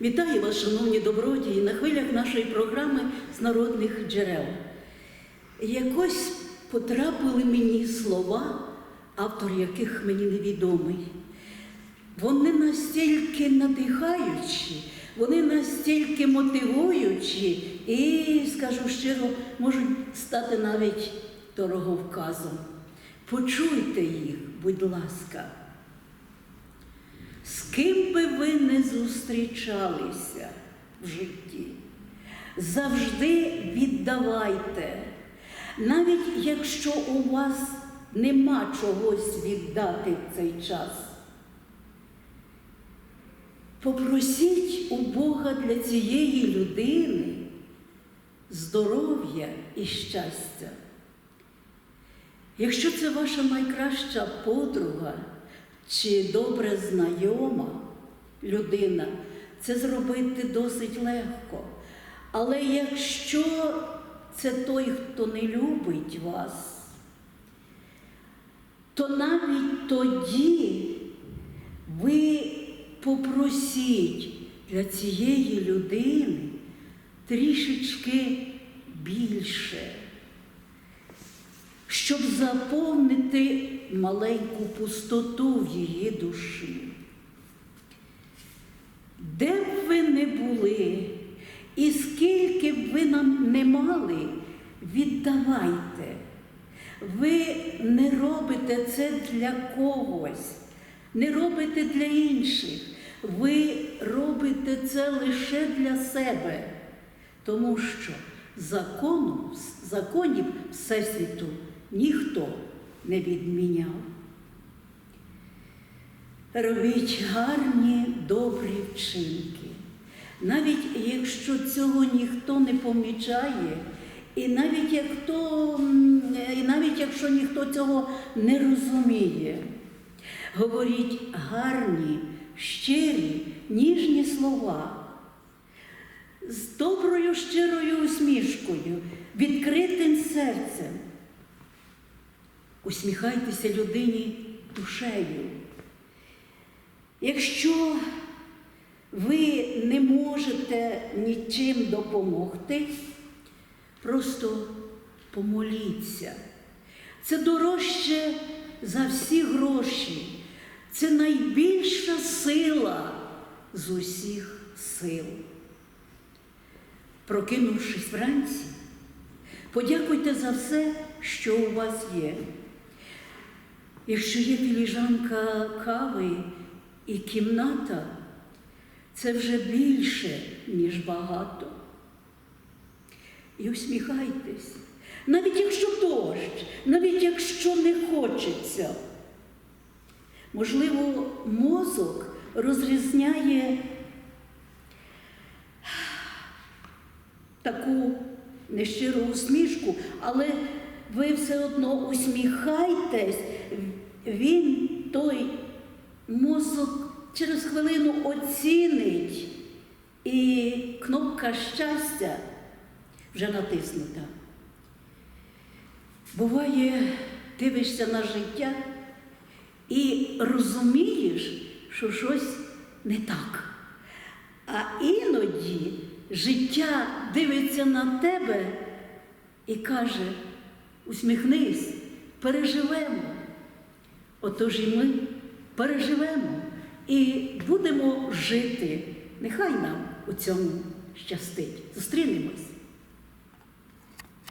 Вітаю вас, шановні добродії, на хвилях нашої програми з народних джерел. Якось потрапили мені слова, автор яких мені невідомий. Вони настільки надихаючі, вони настільки мотивуючі і, скажу щиро, можуть стати навіть дороговказом. Почуйте їх, будь ласка. З ким би ви не зустрічалися в житті, завжди віддавайте, навіть якщо у вас нема чогось віддати в цей час. Попросіть у Бога для цієї людини здоров'я і щастя. Якщо це ваша найкраща подруга чи добре знайома людина, це зробити досить легко. Але якщо це той, хто не любить вас, то навіть тоді ви попросіть для цієї людини трішечки більше щоб заповнити маленьку пустоту в її душі. Де б ви не були, і скільки б ви нам не мали, віддавайте. Ви не робите це для когось, не робите для інших. Ви робите це лише для себе, тому що законом, законів Всесвіту ніхто не відміняв. Робіть гарні добрі вчинки, навіть якщо цього ніхто не помічає, і навіть, як і навіть якщо ніхто цього не розуміє, говоріть гарні, щирі, ніжні слова з доброю щирою усмішкою, відкритим серцем. Усміхайтеся людині душею. Якщо ви не можете нічим допомогти, просто помоліться. Це дорожче за всі гроші. Це найбільша сила з усіх сил. Прокинувшись вранці, подякуйте за все, що у вас є. Якщо є філіжанка кави і кімната, це вже більше, ніж багато. І усміхайтесь, навіть якщо дощ, навіть якщо не хочеться. Можливо, мозок розрізняє таку нещиру усмішку, але ви все одно усміхайтесь, він той мозок через хвилину оцінить, і кнопка щастя вже натиснута. Буває, дивишся на життя і розумієш, що щось не так. А іноді життя дивиться на тебе і каже, усміхнись, переживемо. Отож і ми переживемо і будемо жити. Нехай нам у цьому щастить. Зустрінемось.